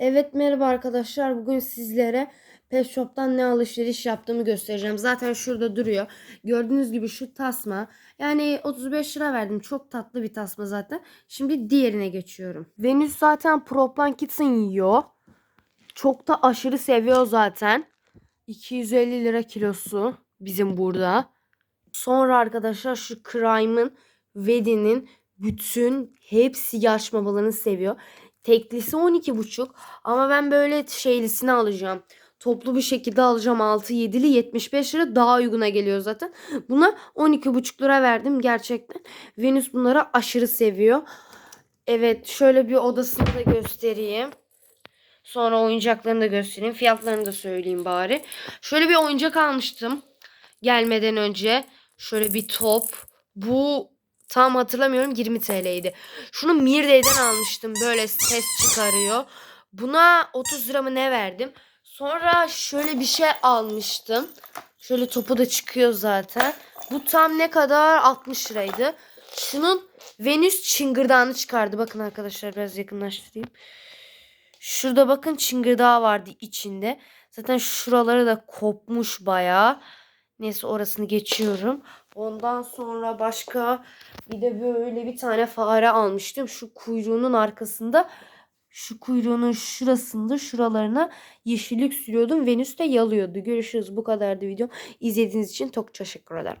Evet merhaba arkadaşlar. Bugün sizlere Pet Shop'tan ne alışveriş yaptığımı göstereceğim. Zaten şurada duruyor. Gördüğünüz gibi şu tasma. Yani 35 lira verdim. Çok tatlı bir tasma zaten. Şimdi diğerine geçiyorum. Venüs zaten Proplan Kitten yiyor. Çok da aşırı seviyor zaten. 250 lira kilosu bizim burada. Sonra arkadaşlar şu Crime'ın Vedi'nin bütün hepsi yaş mamalarını seviyor. Teklisi 12,5 ama ben böyle şeylisini alacağım. Toplu bir şekilde alacağım 6-7'li 75 lira daha uyguna geliyor zaten. Buna 12,5 lira verdim gerçekten. Venüs bunları aşırı seviyor. Evet şöyle bir odasını da göstereyim. Sonra oyuncaklarını da göstereyim. Fiyatlarını da söyleyeyim bari. Şöyle bir oyuncak almıştım gelmeden önce. Şöyle bir top. Bu tam hatırlamıyorum 20 TL'ydi. Şunu Mirdey'den almıştım. Böyle ses çıkarıyor. Buna 30 lira mı ne verdim. Sonra şöyle bir şey almıştım. Şöyle topu da çıkıyor zaten. Bu tam ne kadar? 60 liraydı. Şunun Venüs çıngırdağını çıkardı. Bakın arkadaşlar biraz yakınlaştırayım. Şurada bakın çıngırdağı vardı içinde. Zaten şuraları da kopmuş bayağı. Neyse orasını geçiyorum. Ondan sonra başka bir de böyle bir tane fare almıştım. Şu kuyruğunun arkasında şu kuyruğunun şurasında şuralarına yeşillik sürüyordum. Venüs de yalıyordu. Görüşürüz. Bu kadardı video. İzlediğiniz için çok teşekkür ederim.